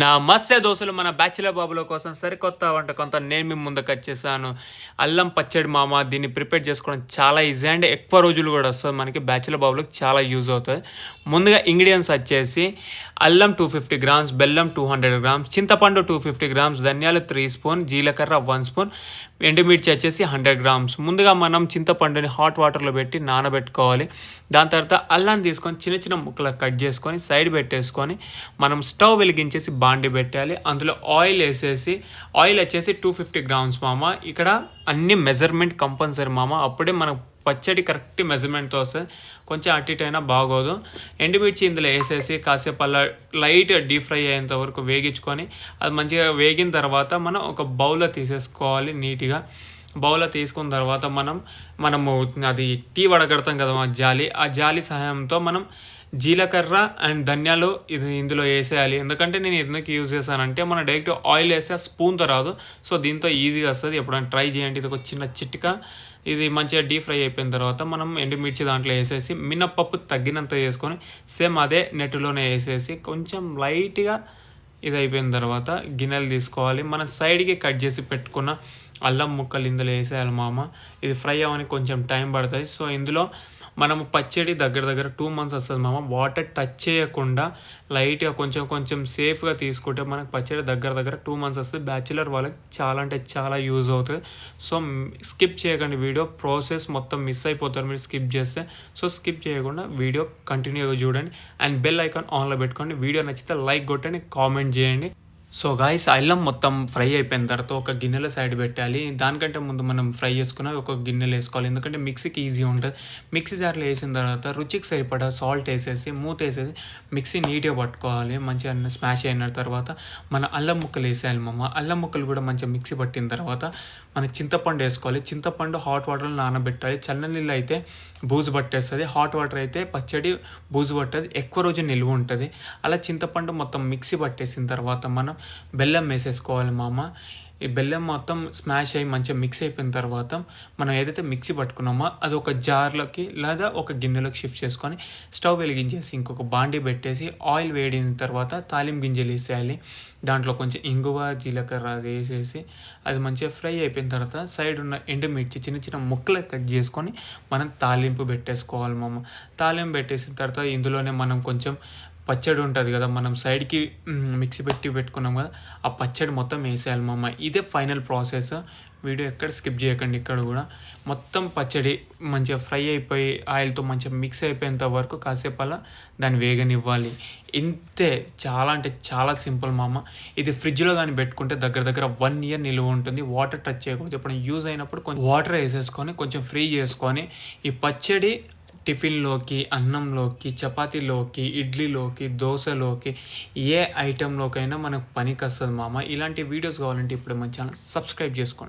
నా మత్స్య దోశలు మన బ్యాచిలర్ బాబుల కోసం సరికొత్త వంట కొంత నేను మీ ముందుకు వచ్చేసాను. అల్లం పచ్చడి మామ దీన్ని ప్రిపేర్ చేసుకోవడం చాలా ఈజీ అండ్ ఎక్కువ రోజులు కూడా వస్తుంది. మనకి బ్యాచిలర్ బాబులకు చాలా యూజ్ అవుతుంది. ముందుగా ఇంగ్రీడియంట్స్ వచ్చేసి అల్లం టూ ఫిఫ్టీ గ్రామ్స్ బెల్లం టూ హండ్రెడ్ గ్రామ్స్ చింతపండు టూ ఫిఫ్టీ గ్రామ్స్ ధనియాలు త్రీ స్పూన్ జీలకర్ర వన్ స్పూన్ ఎండుమిర్చి వచ్చేసి హండ్రెడ్ గ్రామ్స్ ముందుగా మనం చింతపండుని హాట్ వాటర్లో పెట్టి నానబెట్టుకోవాలి. దాని తర్వాత అల్లం తీసుకొని చిన్న చిన్న ముక్కలు కట్ చేసుకొని సైడ్ పెట్టేసుకొని మనం స్టవ్ వెలిగించేసి బాండి పెట్టాలి. అందులో ఆయిల్ వేసేసి ఆయిల్ వచ్చేసి టూ ఫిఫ్టీ గ్రామ్స్ మామ. ఇక్కడ అన్ని మెజర్మెంట్ కంపల్సరీ మామ. అప్పుడే మనకు పచ్చడి కరెక్ట్ మెజర్మెంట్తో వస్తుంది. కొంచెం అటు ఇటు అయినా బాగోదు. ఎండుమిర్చి ఇందులో వేసేసి కాసేపు అలా లైట్ డీప్ ఫ్రై అయ్యేంత వరకు వేగించుకొని అది మంచిగా వేగిన తర్వాత మనం ఒక బౌల్లో తీసేసుకోవాలి నీట్గా. బౌల్లో తీసుకున్న తర్వాత మనం మనము అది టీ వడగడతాం కదా మా జాలి ఆ జాలి సహాయంతో మనం జీలకర్ర అండ్ ధనియాలు ఇది ఇందులో వేసేయాలి. ఎందుకంటే నేను ఎందుకు యూజ్ చేశానంటే మనం డైరెక్ట్ ఆయిల్ వేస్తే స్పూన్తో రాదు. సో దీంతో ఈజీగా వస్తుంది. ఎప్పుడైనా ట్రై చేయండి. ఇది ఒక చిన్న చిట్కా. ఇది మంచిగా డీప్ ఫ్రై అయిపోయిన తర్వాత మనం ఎండుమిర్చి దాంట్లో వేసేసి మినప్పప్పు తగ్గినంత వేసుకొని సేమ్ అదే నెట్టులోనే వేసేసి కొంచెం లైట్గా ఇది అయిపోయిన తర్వాత గిన్నెలు తీసుకోవాలి. మన సైడ్కి కట్ చేసి పెట్టుకున్న అల్లం ముక్కలు ఇందులో వేసేయాలి మామ. ఇది ఫ్రై అవ్వని కొంచెం టైం పడుతుంది. సో ఇందులో మనము పచ్చడి దగ్గర దగ్గర టూ మంత్స్ వస్తుంది మామ. వాటర్ టచ్ చేయకుండా లైట్గా కొంచెం కొంచెం సేఫ్గా తీసుకుంటే మనకు పచ్చడి దగ్గర దగ్గర టూ మంత్స్ వస్తుంది. బ్యాచులర్ వాళ్ళకి చాలా అంటే చాలా యూజ్ అవుతుంది. సో స్కిప్ చేయకండి వీడియో. ప్రాసెస్ మొత్తం మిస్ అయిపోతారు మీరు స్కిప్ చేస్తే. సో స్కిప్ చేయకుండా వీడియో కంటిన్యూగా చూడండి. అండ్ బెల్ ఐకాన్ ఆన్లో పెట్టుకోండి. వీడియో నచ్చితే లైక్ కొట్టండి కామెంట్ చేయండి. సో గాయస్ అల్లం మొత్తం ఫ్రై అయిపోయిన తర్వాత ఒక గిన్నెలో సైడ్ పెట్టాలి. దానికంటే ముందు మనం ఫ్రై చేసుకున్న ఒక గిన్నెలో వేసుకోవాలి. ఎందుకంటే మిక్సీకి ఈజీ ఉంటుంది. మిక్సీ జార్లో వేసిన తర్వాత రుచికి సరిపడా సాల్ట్ వేసేసి మూత వేసేసి మిక్సీ నీట్గా పట్టుకోవాలి. మంచిగా స్మాష్ అయిన తర్వాత మన అల్లం ముక్కలు వేసేయాలి మమ్మ అల్లం ముక్కలు కూడా మంచిగా మిక్సీ పట్టిన తర్వాత మన చింతపండు వేసుకోవాలి. చింతపండు హాట్ వాటర్లో నానబెట్టాలి. చల్ల నీళ్ళు అయితే బూజు పట్టేస్తుంది. హాట్ వాటర్ అయితే పచ్చడి బూజు పట్టేది. ఎక్కువ రోజు నిల్వ ఉంటుంది. అలా చింతపండు మొత్తం మిక్సీ పట్టేసిన తర్వాత మనం బెల్లం వేసేసుకోవాలి మామ. ఈ బెల్లం మొత్తం స్మాష్ అయ్యి మంచిగా మిక్స్ అయిపోయిన తర్వాత మనం ఏదైతే మిక్సీ పట్టుకున్నామో అది ఒక జార్లోకి లేదా ఒక గిన్నెలోకి షిఫ్ట్ చేసుకొని స్టవ్ వెలిగించేసి ఇంకొక బాండి పెట్టేసి ఆయిల్ వేడిన తర్వాత తాలింపు గింజలు వేసేయాలి. దాంట్లో కొంచెం ఇంగువ జీలకర్ర అది వేసేసి అది మంచిగా ఫ్రై అయిపోయిన తర్వాత సైడ్ ఉన్న ఎండుమిర్చి చిన్న చిన్న ముక్కలు కట్ చేసుకొని మనం తాలింపు పెట్టేసుకోవాలి మామ. తాలింపు పెట్టేసిన తర్వాత ఇందులోనే మనం కొంచెం పచ్చడి ఉంటుంది కదా మనం సైడ్కి మిక్సీ పెట్టి పెట్టుకున్నాం కదా ఆ పచ్చడి మొత్తం వేసేయాలి మా అమ్మ ఇదే ఫైనల్ ప్రాసెస్. వీడియో ఎక్కడ స్కిప్ చేయకండి ఇక్కడ కూడా. మొత్తం పచ్చడి మంచిగా ఫ్రై అయిపోయి ఆయిల్తో మంచిగా మిక్స్ అయిపోయేంత వరకు కాసేపు అలా దాన్ని వేగనివ్వాలి. ఇంతే. చాలా అంటే చాలా సింపుల్ మామ. ఇది ఫ్రిడ్జ్లో కానీ పెట్టుకుంటే దగ్గర దగ్గర వన్ ఇయర్ నిలువ ఉంటుంది. వాటర్ టచ్ చేయకపోతే ఇప్పుడు యూజ్ అయినప్పుడు కొంచెం వాటర్ వేసేసుకొని కొంచెం ఫ్రీ చేసుకొని ఈ పచ్చడి టిఫిన్లోకి అన్నంలోకి చపాతీలోకి ఇడ్లీలోకి దోశలోకి ఏ ఐటెంలోకైనా మనకు పనికి వస్తుంది మామ. ఇలాంటి వీడియోస్ కావాలంటే ఇప్పుడు మన ఛానల్ సబ్స్క్రైబ్ చేసుకోండి.